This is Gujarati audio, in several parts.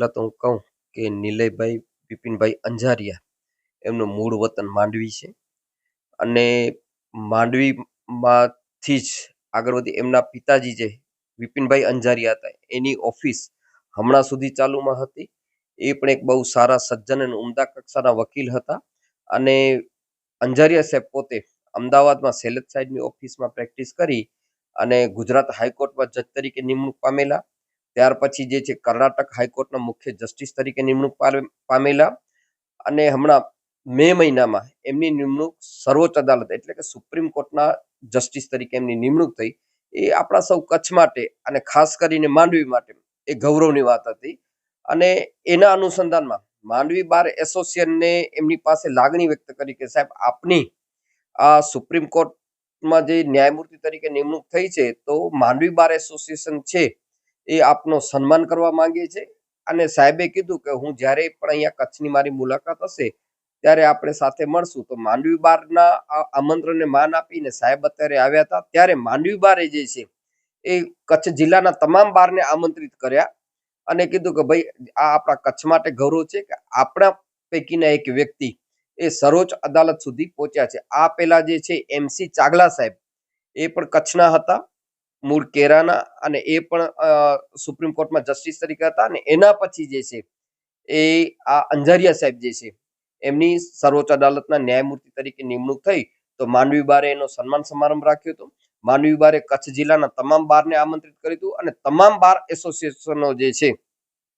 પહેલાં તો હું કહું કે નિલયભાઈ, બિપિનભાઈ અંજારિયા એમનું મૂળ વતન માંડવી છે. અને માંડવીમાંથી જ આગળ વધી એમના પિતાજી જે વિપિનભાઈ અંજારિયા હતા, એની ઓફિસ હમણાં સુધી ચાલુમાં હતી. એ પણ એક બહુ સારા સજ્જન અને ઉમદા કક્ષાના વકીલ હતા. અને અંજારિયા સાહેબ પોતે અમદાવાદમાં સેલેદ સાહેબની ઓફિસમાં પ્રેક્ટિસ કરી અને ગુજરાત હાઈકોર્ટમાં જજ તરીકે નિમણૂક પામેલા. ત્યાર પછી જે છે કર્ણાટક હાઈકોર્ટના મુખ્ય જસ્ટિસ તરીકે નિમણૂક પામે- પામેલા અને હમણાં મે મહિનામાં એમની નિમણૂક સર્વોચ્ચ અદાલત એટલે કે સુપ્રીમ કોર્ટના જસ્ટિસ તરીકે એમની નિમણૂક થઈ. એ આપણા સૌ કચ્છ માટે અને ખાસ કરીને માંડવી માટે એ ગૌરવની વાત હતી. અને એના અનુસંધાનમાં માંડવી બાર એસોસિએશનને એમની પાસે લાગણી વ્યક્ત કરી કે સાહેબ આપની આ સુપ્રીમ કોર્ટમાં જે ન્યાયમૂર્તિ તરીકે નિમણૂક થઈ છે તો માંડવી બાર એસોસિએશન છે એ આપનો સન્માન કરવા માંગે છે. અને સાહેબે કીધું કે હું જ્યારે પણ અહીંયા કચ્છની મારી મુલાકાત હશે, ત્યારે આપણે સાથે મળશું. તો માંડવી બારના આમંત્રણને માન આપીને સાહેબ અત્યારે આવ્યા હતા. ત્યારે માંડવી બારે જે છે, એ કચ્છ જિલ્લાના તમામ બારને આમંત્રિત કર્યા અને કીધું કે ભાઈ, આ આપણા કચ્છ માટે ગૌરવ છે કે આપણા પૈકીના એક વ્યક્તિ એ સર્વોચ્ચ અદાલત સુધી પહોંચ્યા છે. આ પેલા જે છે એમસી ચાગલા સાહેબ, એ પણ કચ્છના હતા. મૂળ કેરાના અને એ પણ સુપ્રીમ કોર્ટમાં જસ્ટિસ તરીકે હતા અને એના પછી જે છે, એ આ અંજારિયા સાહેબ જે છે, એમની સર્વોચ્ચ અદાલતના ન્યાયમૂર્તિ તરીકે નિમણૂક થઈ. તો માનવી બારે એનો સન્માન સમારંભ રાખ્યો હતો. માનવી બારે કચ્છ જિલ્લાના તમામ બારને આમંત્રિત કર્યું હતું અને તમામ બાર એસોસિએશનો જે છે,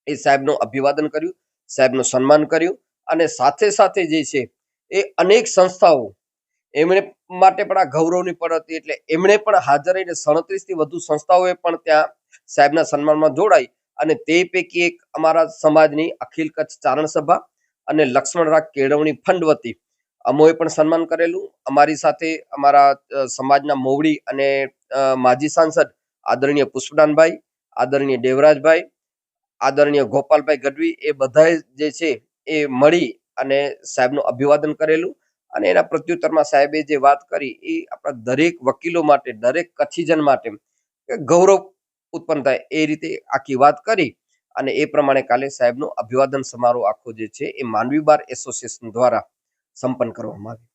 એ સાહેબનું અભિવાદન કર્યું, સાહેબનું સન્માન કર્યું અને સાથે સાથે જે છે, એ અનેક સંસ્થાઓ એમણે માટે પણ આ ગૌરવની પળ હતી એટલે એમણે પણ હાજર રહીને સડત્રીસથી વધુ સંસ્થાઓએ પણ ત્યાં સાહેબના સન્માનમાં જોડાઈ અને તે પૈકી એક અમારા સમાજની અખિલ કચ્છ ચારણ સભા અને લક્ષ્મણ રાગ કેળવણી ફંડ વતી. અમોએ પણ સન્માન કરેલું. અમારી સાથે અમારા સમાજના મોવડી અને માજી સાંસદ આદરણીય પુષ્પદાનભાઈ, આદરણીય દેવરાજભાઈ, આદરણીય ગોપાલભાઈ ગઢવી એ બધાએ જે છે એ મળી અને સાહેબનું અભિવાદન કરેલું. અને એના પ્રત્યુત્તરમાં સાહેબે જે વાત કરી એ આપણા દરેક વકીલો માટે, દરેક કચ્છીજન માટે ગૌરવ ઉત્પન્ન થાય એ રીતે આખી વાત કરી અને એ પ્રમાણે કાલે સાહેબનો અભિવાદન સમારોહ આખો જે છે એ માનવી બાર એસોસિએશન દ્વારા સંપન્ન કરવામાં આવ્યો.